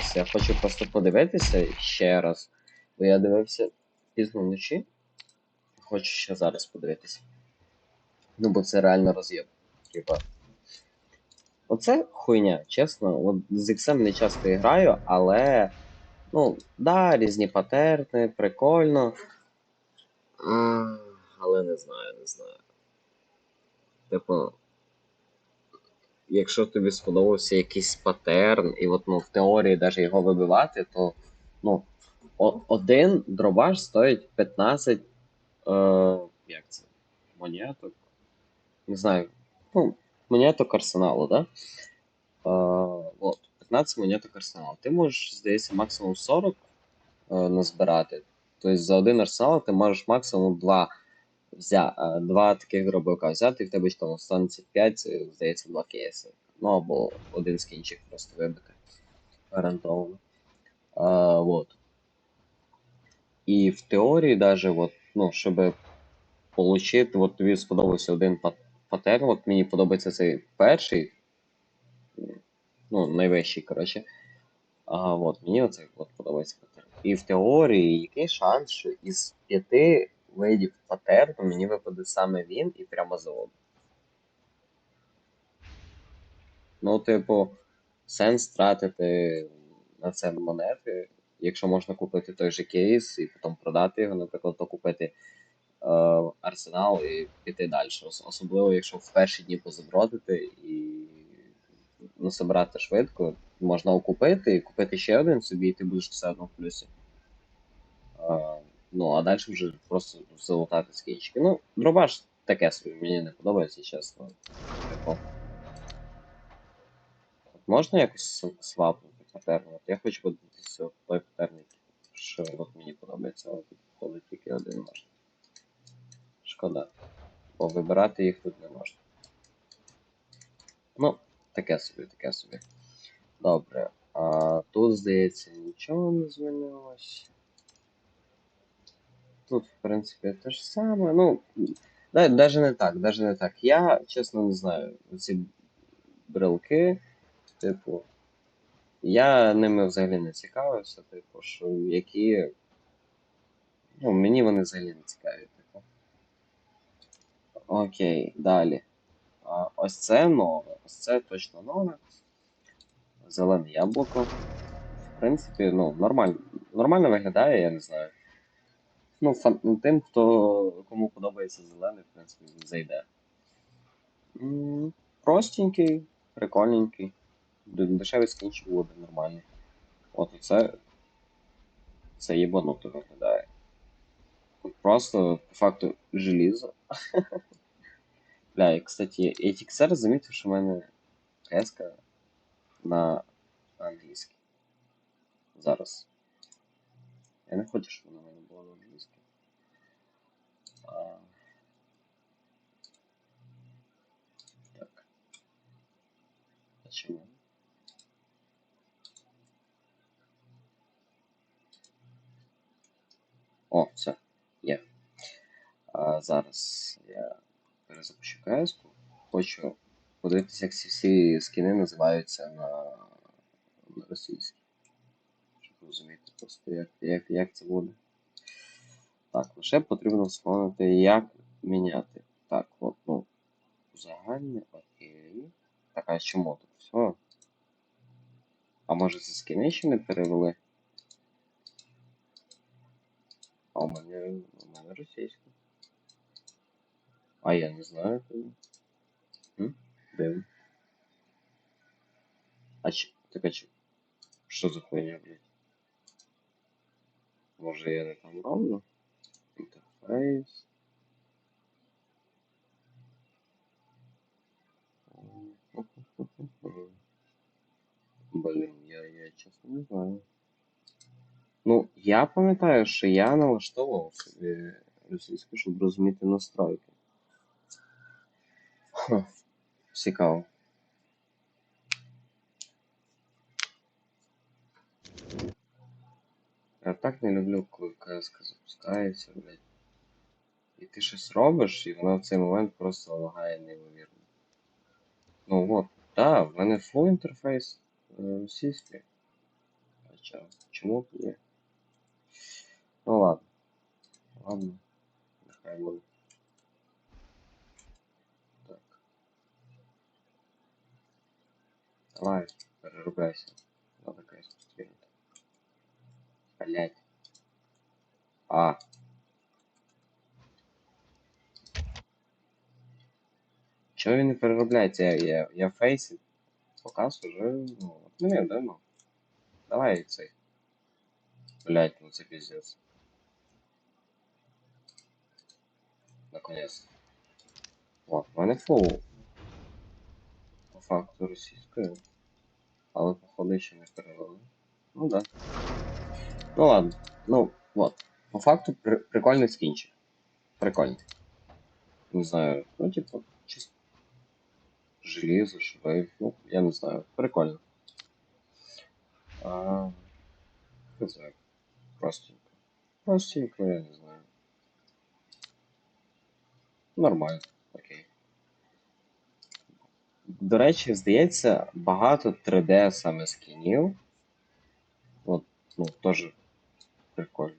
зараз. Я хочу просто подивитися ще раз. Бо я дивився пізно вночі. Хочу ще зараз подивитися. Ну, бо це реально роз'єб. Типа. Оце хуйня, чесно. От з XM не часто граю, але. Ну, да, різні патерни, прикольно. А, але не знаю, не знаю. Типу. Якщо тобі сподобався якийсь патерн, і от ну, в теорії навіть його вибивати, то ну, один дробаш стоїть 15. Е, як це? Монеток. Не знаю. Ну, монеток арсеналу, да? Е, от, 15 монеток арсеналу. Ти можеш, здається, максимум 40 е, назбирати. Тобто за один арсенал ти можеш максимум 2 взя, е, два таких дробовика взяти, і в тебе там останеться 5, здається, 2 кейси. Ну або один скінчик просто вибити. Гарантовано. А, вот. І в теорії, даже, от, ну, щоб получити, от тобі сподобався один пат- патерн, от мені подобається цей перший, ну, найвищий, коротше. А, от, мені оцей от подобається патерн. І в теорії, який шанс, що із п'яти видів патерну мені випаде саме він і прямо завод. Ну, типу, сенс тратити на це монети, якщо можна купити той же кейс і потім продати його, наприклад, то купити е, арсенал і піти далі. Особливо, якщо в перші дні позабродити і насобирати швидко, можна окупити і купити ще один собі, і ти будеш все одно в плюсі. Е, ну, а далі вже просто залутати скінчики. Ну, дробаш таке собі, мені не подобається, чесно. От Можна якось свапнути патерн? От я хочу подивитися той патерн, що от мені подобається, але тут виходить тільки один можна. Шкода. Бо вибирати їх тут не можна. Ну, таке собі, таке собі. Добре. А тут, здається, нічого не змінилось. Тут, в принципі, те ж саме. Ну, даже не так, даже не так. Я, чесно, не знаю. Ці брелки, типу, я ними взагалі не цікавився, типу, що які. Ну, мені вони взагалі не цікаві, типу. Окей, далі. А, ось це нове. Ось це точно нове. Зелене яблуко. В принципі, ну, нормально, нормально виглядає, я не знаю. Ну, фан... ну, тим, хто кому подобається зелений, в принципі, зайде. Простенький, прикольненький. Дешевий скінчик буде нормальний. От це. Це єбануто виглядає. Просто по факту желізо. Бля, і, кстати, ATXR замітив, що в мене кеска на англійській. Зараз. Я не хочу, щоб вона в мене була на. Так. А? О, все, є. А, зараз я перезапущу КС. Хочу подивитися, як всі скини називаються на, на російській. Щоб розуміти просто, як, як, як це буде. Так, лише потрібно вспомнити, як міняти. Так, от, ну, загальне, окей. Так, а чому тут все? А може це скини ще не перевели? А у мене, у мене російська. А я не знаю. тоді. М? А ч... Так а ч... Що за хуйня, блядь? Може я не там роблю? Інтерфейс. Блін, я, я чесно не знаю. Ну, я пам'ятаю, що я налаштовував собі російську, щоб розуміти настройки. Хм, цікаво. Я так не люблю, коли КСК запускається, блядь. І ти щось робиш, і вона в цей момент просто лагає неймовірно. Ну от, так, в мене full інтерфейс е, російський. Хоча, чому б ні? Ну ладно. Ладно. Нехай буде. Так. Давай, переругайся. Надо, конечно, скинуть. Блять. А. Чого він не переробляється? Я, я, я фейсі. Показ уже, ну, отменив, да, ну? Давай цей. Блять, ну це пиздец. Наконец. О, в мене фул. По факту російською. Але походу ще не перевели. Ну да. Ну ладно. Ну, вот. По факту при прикольний скінчик. Прикольний. Не знаю, ну типу. Железо, швейк, ну, я не знаю. Прикольно. А, не знаю. Простенько. Простенько, я не знаю. Нормально, окей. До речі, здається, багато 3D саме скінів. От, ну, теж прикольно.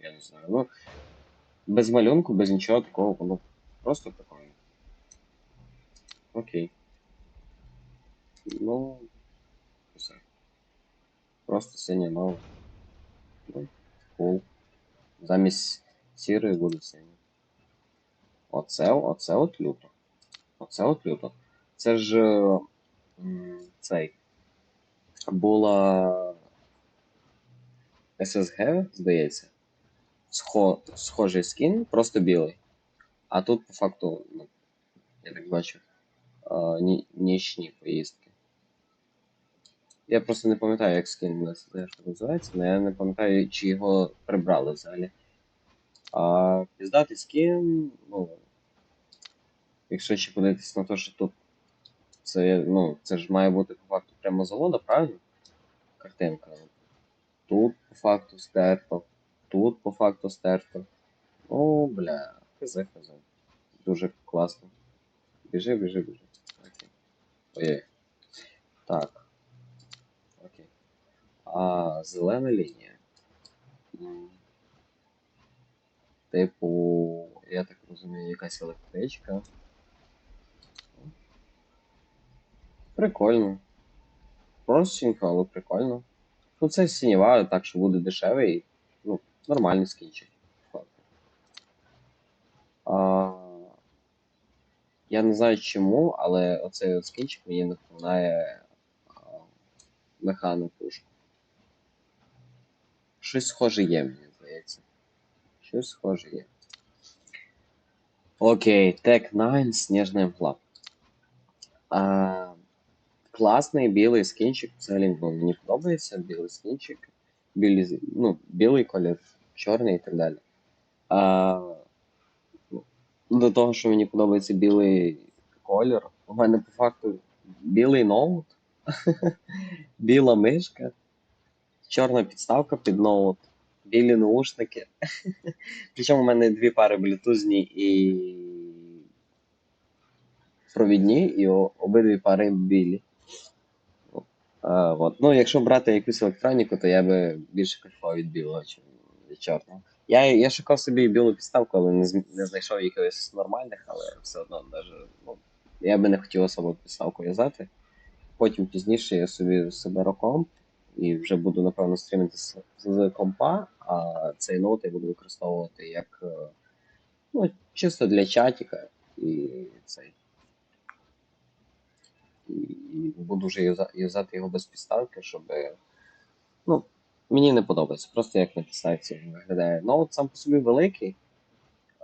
Я не знаю. Ну, без малюнку, без нічого такого, воно просто прикольно. Окей. Ну, все. Просто синя нова. Кул. Замість сірої буде синя. Оце, оце от люто. Оце от люто. Це ж е, цей. Була SSG, здається. Схо, схожий скін, просто білий. А тут по факту, ну, я так бачу, ні, нічні поїздки. Я просто не пам'ятаю, як скін на SSG називається, але я не пам'ятаю, чи його прибрали взагалі. А піздатий скін, ну. Якщо ще подивитись на те, що тут це, ну, це ж має бути по факту прямо завода, правильно? Картинка. Тут по факту стерто, тут по факту стерто. Ну, бля, хз, хз. Дуже класно. Біжи, біжи, біжи. Ой. Так. Окей. А зелена лінія. Типу, я так розумію, якась електричка. Прикольно. Простенько, але прикольно. Ну, це сінєва, так що буде дешевий. Ну, нормальний скінчик. Я не знаю чому, але оцей от скінчик мені напоминає механу пушку. Щось схоже є, мені здається. Щось схоже є. Окей, Tech 9, сніжна імпла. А, класний білий скінчик, взагалі мені подобається білий скінчик. Білий, ну, білий колір, чорний і так далі. А, до того, що мені подобається білий колір, у мене по факту білий ноут, біла мишка, чорна підставка під ноут, білі наушники. Причому у мене дві пари блютузні і провідні, і обидві пари білі. А, от. Ну, якщо брати якусь електроніку, то я би більше кайфував від білого, ніж від чорного. Я, я шукав собі білу підставку, але не, не знайшов якихось нормальних, але все одно даже, ну, я би не хотів особо підставку в'язати. Потім пізніше я собі соберу комп і вже буду, напевно, стрімити з, з компа, а цей ноут я буду використовувати як е, ну, чисто для чатіка і цей. І, буду вже юза- юзати його без підставки, щоб. Ну, мені не подобається. Просто як на виглядає. Ноут сам по собі великий.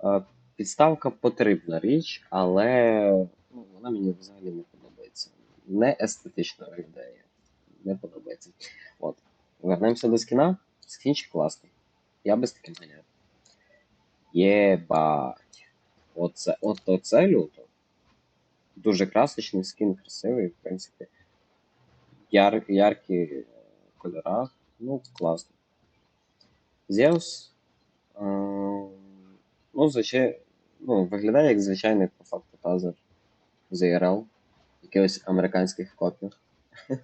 е, Підставка потрібна річ, але ну, вона мені взагалі не подобається. Не естетично виглядає. Не подобається. От. Вернемося до скіна. Скінчик класний. Я би з таким ганяв. Єбать. Оце, от оце люто. Дуже красочний скін, красивий, в принципі. Яр, яркі е, кольора. Ну, класно. Зевс. Е, ну, звичай, ну, виглядає як звичайний по факту тазер з IRL. Якихось американських копій.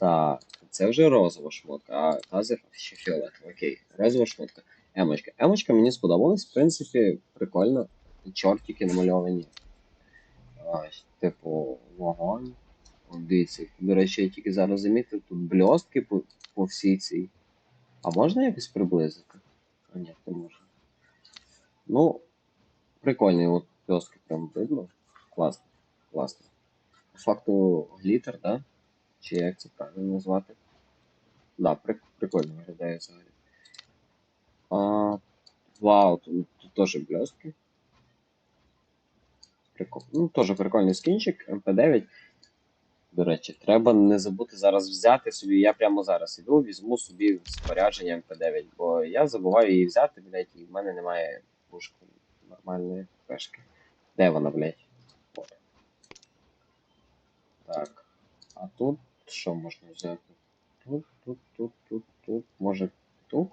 Так, це вже розова шмотка, а тазер ще фіолетова. Окей, розова шмотка. Емочка. Емочка мені сподобалась, в принципі, прикольно. Чортики намальовані. Типу, вогонь. Дивіться, до речі, я тільки зараз замітив, тут бльостки по, по всій цій. А можна якось приблизити? А ні, не можна. Ну, прикольний от бльостки прям видно. Класно. Класно. По факту глітер, да? Чи як це правильно назвати? Да, прик- прикольно виглядає взагалі. А, вау, тут, тут теж блестки. Прикол. Ну, теж прикольний скінчик, МП9. До речі, треба не забути зараз взяти собі. Я прямо зараз іду, візьму собі спорядження МП9, бо я забуваю її взяти, блядь, і в мене немає пушки нормальної пешки. Де вона, блядь? Так. А тут що можна взяти? Тут, тут, тут, тут, тут. Може тут?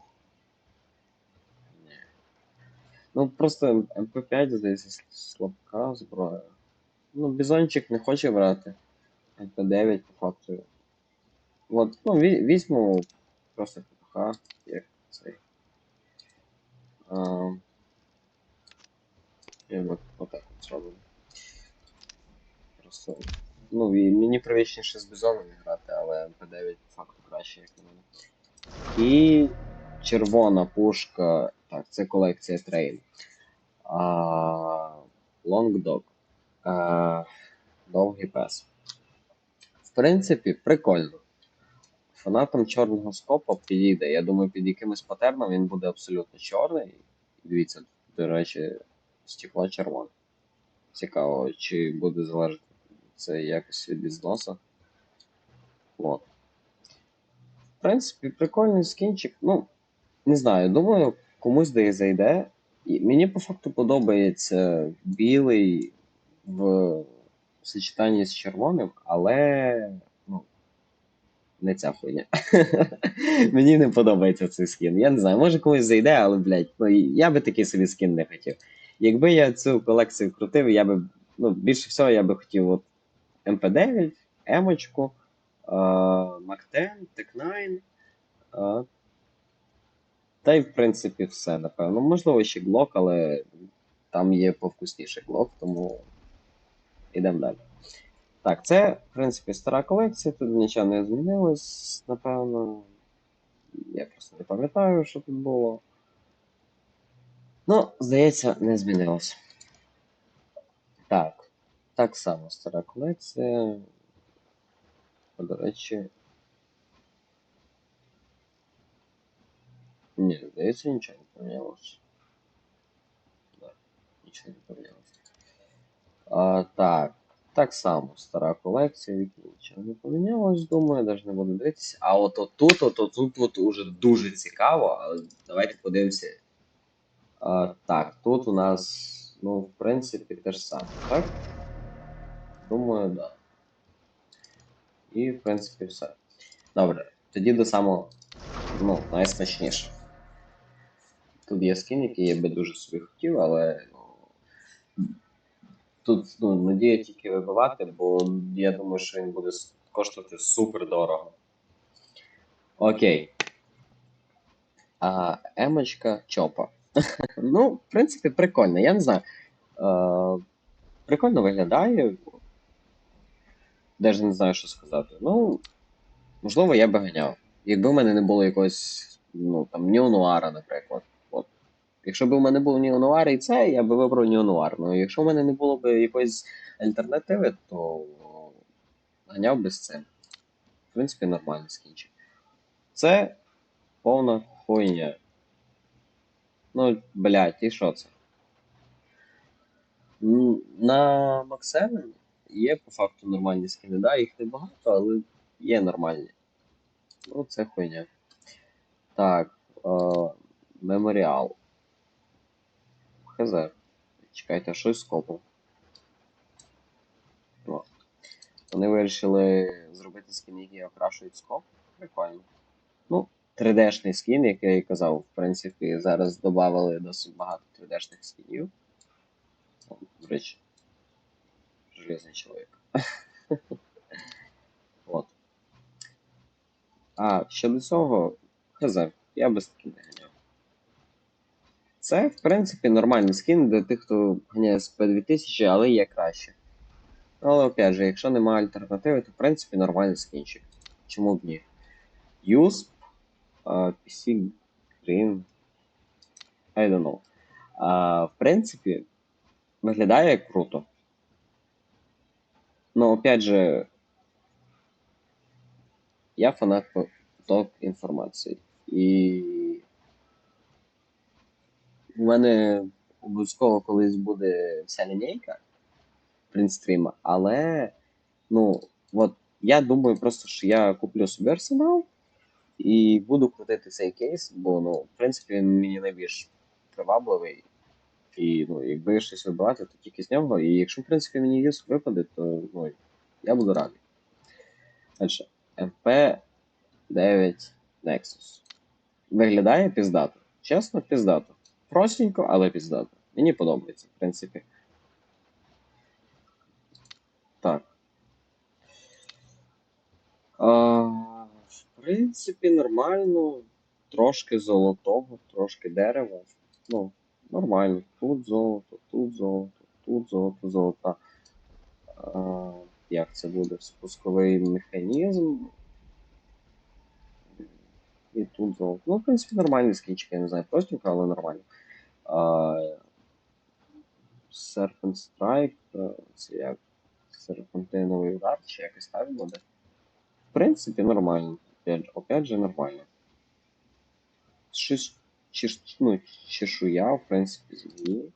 Ні. Ну просто МП5, здається, слабка зброя. Ну, бізончик не хоче брати. МП9 по факту. От, ну, ві- візьму просто ППХ, як цей. А, я от, отак от зроблю. Просто. Ну, мені привичніше з бізоном грати, але МП9 по факту краще, як на мене. І червона пушка. Так, це колекція. А, Long довгий пес. Принципі, прикольно. Фанатам чорного скопа підійде. Я думаю, під якимось патерном він буде абсолютно чорний. Дивіться, до речі, стекло червоне. Цікаво, чи буде залежати це якось від ізносу. От. В принципі, прикольний скінчик. Ну, не знаю, думаю, комусь де зайде. І мені по факту подобається білий в сочетанні з червоним, але ну, не ця хуйня. Мені не подобається цей скін. Я не знаю, може комусь зайде, але, блядь, ну, я би такий собі скін не хотів. Якби я цю колекцію крутив, я би, ну, більше всього, я би хотів от МП9, Емочку, Мак-10, Тек-9. е, Та й в принципі все, напевно. Можливо, ще Glock, але там є повкусніше Glock, тому йдемо далі. Так, це, в принципі, стара колекція, тут нічого не змінилось, напевно. Я просто не пам'ятаю, що тут було. Ну, здається, не змінилось. Так. Так само стара колекція. До речі. Ні, здається, нічого не помінялося. Да, нічого не помінялося. А, так. Так само стара колекція, в нічого не помінялось, думаю, навіть не буду дивитися. А от отут, от отут от уже дуже цікаво, але давайте подивимося. А, так, тут у нас, ну, в принципі, те ж саме, так? Думаю, так. Да. І, в принципі, все. Добре, тоді до самого, ну, найсмачніше. Тут є скін, який я би дуже собі хотів, але тут ну, надія тільки вибивати, бо я думаю, що він буде коштувати супер дорого. Окей. А емочка чопа. ну, в принципі, прикольно. Я не знаю. Е, прикольно виглядає. Навіть не знаю, що сказати. Ну, можливо, я би ганяв. Якби в мене не було якогось, ну, там, Неонуара, наприклад. Якщо б у мене був Неонуар і це, я би вибрав Неонуар. Ну, якщо в мене не було б якоїсь альтернативи, то ганяв би з цим. В принципі, нормальний скінчик. Це повна хуйня. Ну, блядь, і що це? На Максевен є по факту нормальні скини. Да, їх небагато, але є нормальні. Ну, це хуйня. Так. Е, меморіал. Хз. Чекайте, щось з копом. О. Вони вирішили зробити скін, який окрашують скоп. Прикольно. Ну, 3D-шний скін, як я і казав, в принципі, зараз додали досить багато 3D-шних скінів. До речі. Железний чоловік. От. А щодо цього, хз, я без таким не. Це, в принципі, нормальний скін для тих, хто ганяє з P2000, але є краще. Але опять же, якщо немає альтернативи, то в принципі нормальний скінчик. Чому б ні? Uh, PC Green. I don't know. А, в принципі, виглядає круто. Ну, опять же, я фанат поток інформації. І у мене обов'язково колись буде вся лінійка принтстріма, але ну, от я думаю просто, що я куплю собі арсенал і буду крутити цей кейс, бо ну, в принципі він мені найбільш привабливий. І ну, якби щось вибирати, то тільки з нього. І якщо, в принципі, мені юз випаде, то ну, я буду радий. Далі. MP9 Nexus. Виглядає піздато. Чесно, піздато. Простенько, але піздато. Мені подобається, в принципі. Так. А, в принципі, нормально. Трошки золотого, трошки дерева. Ну, нормально. Тут золото, тут золото, тут золото, золота. Як це буде? Спусковий механізм. І тут золото. Ну, в принципі, нормальний скінчик, я не знаю, простенько, але нормально. Serpent Strike, це як серпантиновий удар, чи якось так буде. В принципі, нормально. Опять, же, нормально. Ну, чешуя, в принципі, змії.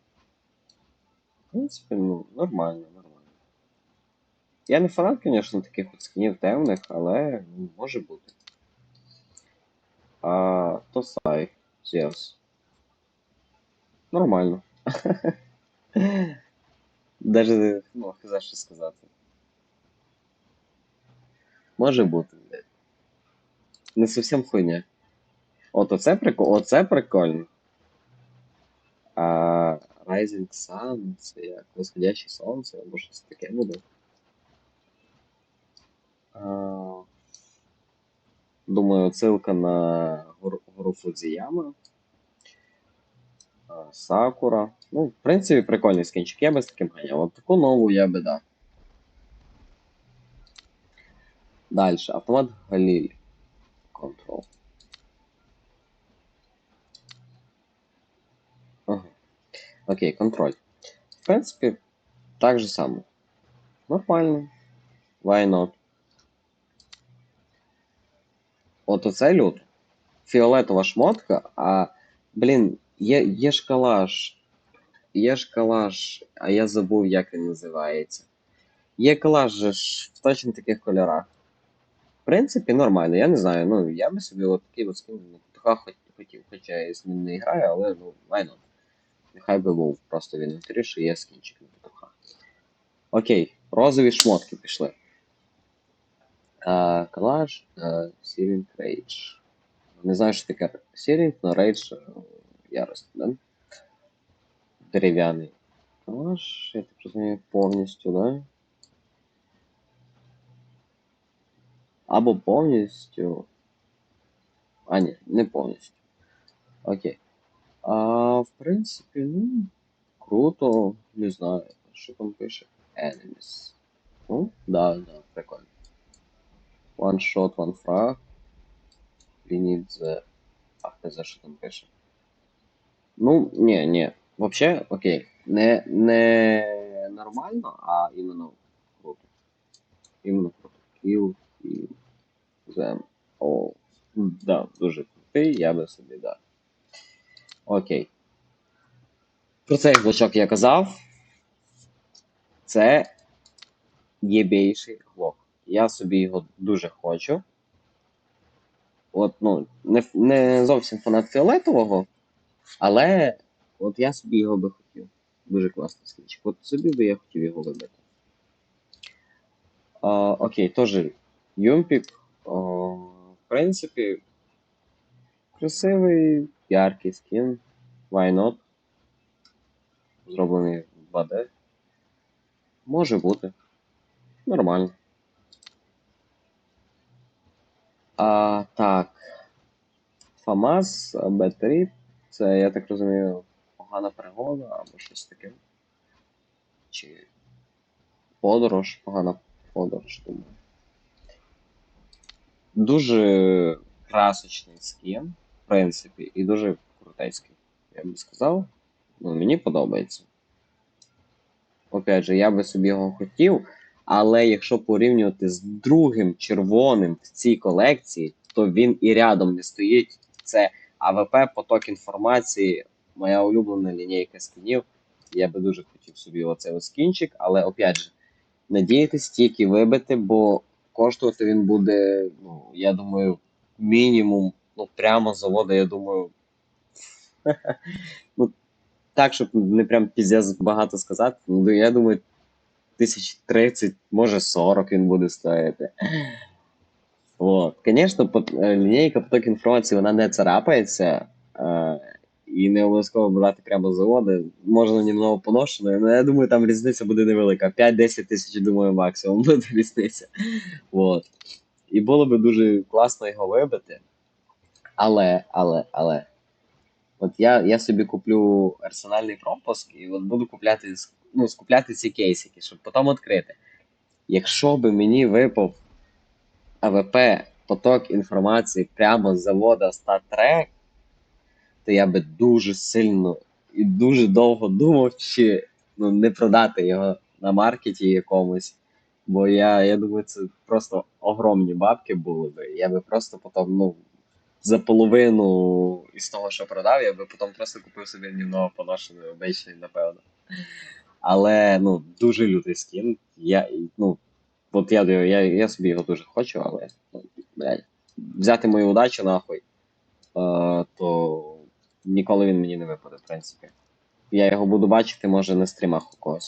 В принципі, ну, нормально, нормально. Я не фанат, звісно, таких от скінів темних, але може бути. А, Тосай, Зевс. Нормально. Даже, ну, хз що сказати. Може бути. Не зовсім хуйня. От оце прикольно. Оце прикольно. А Rising Sun, це як восходяще сонце, або щось таке буде. А, думаю, ссылка на гору Фудзіяма. А, Сакура. Ну, в принципі, прикольний скінчик. Я би з таким ганяв. От таку нову я би дав. Дальше. Автомат Галіль. Control. Ага. Окей, контроль. В принципі, так же само. Нормально. Why not? От оце лют. Фіолетова шмотка, а, блін, є, є ж калаш. Є ж а я забув, як він називається. Є калаш же ж в точно таких кольорах. В принципі, нормально, я не знаю. Ну, я би собі от такий от скин хотів, хоча я з ним не граю, але ну, not. Нехай би був просто в інвентарі, що є скінчик на петуха. Окей, розові шмотки пішли. А, калаш, Сірінг Рейдж. Не знаю, що таке Сірінг, но Рейдж е, да? Дерев'яний. Калаш, я так розумію, повністю, да? Або повністю. А, ні, не повністю. Окей. А, в принципі, ну, круто, не знаю, що там пише. Enemies. Ну, да, да, прикольно. One shot, one frag. We need the... А, не за що там пише. Ну, ні, ні. Вообще, окей. Не, не нормально, а іменно круто. Іменно круто. Kill, kill them all. Да, дуже крутий, я би собі дав. Окей. Про цей глочок я казав. Це єбейший глок. Я собі його дуже хочу. От, ну, не, не зовсім фанат фіолетового, але от я собі його би хотів. Дуже класний скінчик. От собі би я хотів його вибити. А, окей, теж Юмпік. В принципі, красивий, яркий скін. Why not? Зроблений в 2D. Може бути. Нормально. А, так. ФАМАС, Б3. Це, я так розумію, погана пригода або щось таке. Чи подорож, погана подорож, думаю. Дуже красочний скін, в принципі, і дуже крутецький, я би сказав. Ну, мені подобається. Опять же, я би собі його хотів, але якщо порівнювати з другим червоним в цій колекції, то він і рядом не стоїть. Це АВП, поток інформації, моя улюблена лінійка скінів. Я би дуже хотів собі оцей ось скінчик, але опять же, надіятись тільки вибити, бо коштувати він буде, ну, я думаю, мінімум, ну, прямо з заводу, я думаю. ну, так, щоб не прям піздець багато сказати, ну, я думаю, тисяч 30, може 40 він буде стоїти. От. Звісно, е, лінійка поток інформації вона не царапається. І не обов'язково брати прямо з заводу. Можна немного поношеною, але я думаю, там різниця буде невелика. 5-10 тисяч, думаю, максимум буде різниця. От. І було би дуже класно його вибити. Але, але, але. От я, я собі куплю арсенальний пропуск і от буду купляти, ну, скупляти ці кейсики, щоб потім відкрити. Якщо би мені випав АВП поток інформації прямо з завода StatTrack, то я би дуже сильно і дуже довго думав, чи ну, не продати його на маркеті якомусь. Бо я, я думаю, це просто огромні бабки були би. Я би просто потім, ну, за половину із того, що продав, я би потім просто купив собі німного поношеного обичний, напевно. Але ну, дуже лютий скін. Я, ну, от я, я, я собі його дуже хочу, але блядь, взяти мою удачу нахуй, е, то ніколи він мені не випаде, в принципі. Я його буду бачити, може, на стрімах у когось.